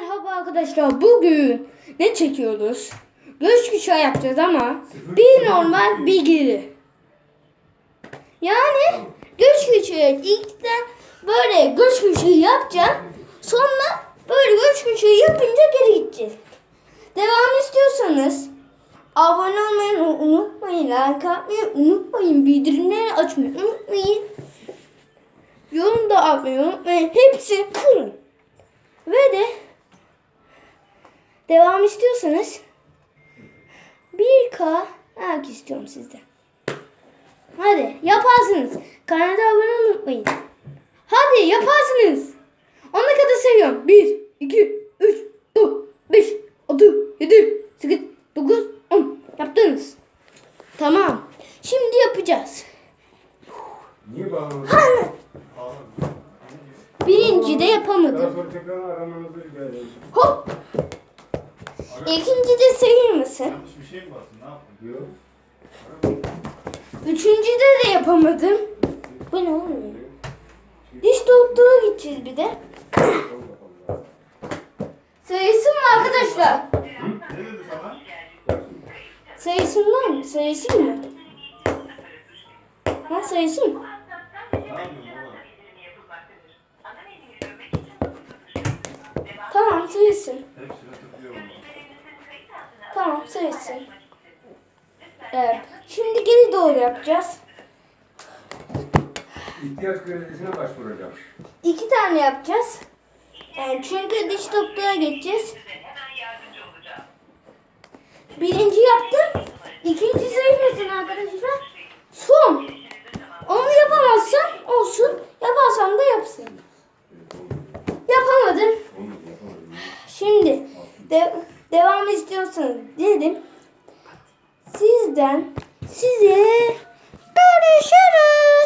merhaba arkadaşlar. Bugün ne çekiyoruz? Göç kuşağı yapacağız ama bir normal bir geri. Yani göç kuşağı ilkten böyle göç kuşağı yapacağım. Sonra böyle göç kuşağı yapınca geri gideceğiz. Devam istiyorsanız abone olmayı unutmayın. Like atmayı unutmayın. Bildirimleri açmayı unutmayın. Yorum da atmayı unutmayın. Hepsini kırın. Ve de devam istiyorsanız 1K like istiyorum sizden. Hadi yaparsınız. Kanala abone unutmayın. Hadi yaparsınız. Ona kadar seviyorum. 1, 2, 3, 4, 5, 6, 7, 8, 9, 10. Yaptınız. Tamam. Şimdi yapacağız. Niye bağladın? Birinci de Daha yapamadım. sonra tekrar aramamızı rica ederiz. Hop. İkinci de. Yanlış bir şey mi bastın? Ne yaptın? Yok. Üçüncüde de yapamadım. Bu ne oğlum? Diş doktora gideceğiz bir de. Sayısın mı arkadaşlar? Ne dedi sana? Sayısından mı? Sayısın mı? Ha sayısın mı? Tamam sayısın. Tıklıyorum. Tamam sayısın. Evet. Şimdi geri doğru yapacağız. İhtiyaç kredisine başvuracağım. İki tane yapacağız. Yani çünkü diş doktora geçeceğiz. Birinci yaptım. İkinci sayılmasın arkadaşlar. Son. Onu yapamazsam olsun. Yaparsam da yapsın. Yapamadım. Şimdi de, devam istiyorsanız dedim. Sizden size görüşürüz.